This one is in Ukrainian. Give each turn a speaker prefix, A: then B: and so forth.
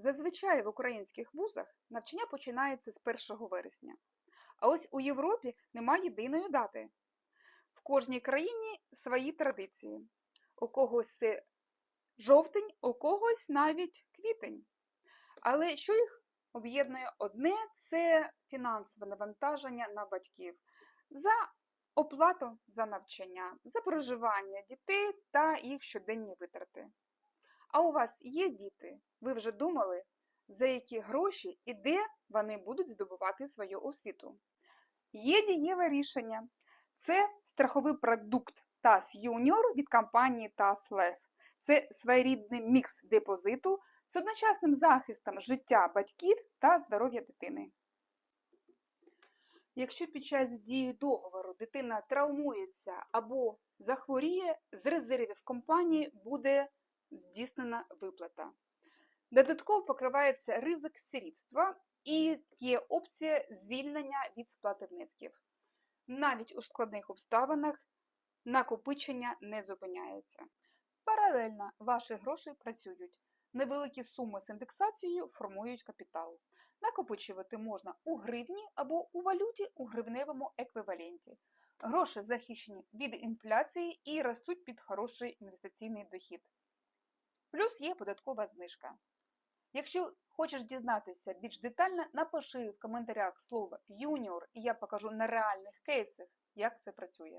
A: Зазвичай в українських вузах навчання починається з 1 вересня. А ось у Європі немає єдиної дати. В кожній країні свої традиції. У когось жовтень, у когось навіть квітень. Але що їх об'єднує одне це фінансове навантаження на батьків за оплату за навчання, за проживання дітей та їх щоденні витрати. А у вас є діти? Ви вже думали, за які гроші і де вони будуть здобувати свою освіту? Є дієве рішення. Це страховий продукт TAS Junior від компанії TAS Life. Це своєрідний мікс депозиту з одночасним захистом життя батьків та здоров'я дитини. Якщо під час дії договору дитина травмується або захворіє, з резервів компанії буде здійснена виплата. Додатково покривається ризик сирітства і є опція звільнення від сплати внесків. Навіть у складних обставинах накопичення не зупиняється. Паралельно ваші гроші працюють. Невеликі суми з індексацією формують капітал. Накопичувати можна у гривні або у валюті у гривневому еквіваленті. Гроші захищені від інфляції і ростуть під хороший інвестиційний дохід. Плюс є податкова знижка. Якщо хочеш дізнатися більш детально, напиши в коментарях слово юніор, і я покажу на реальних кейсах, як це працює.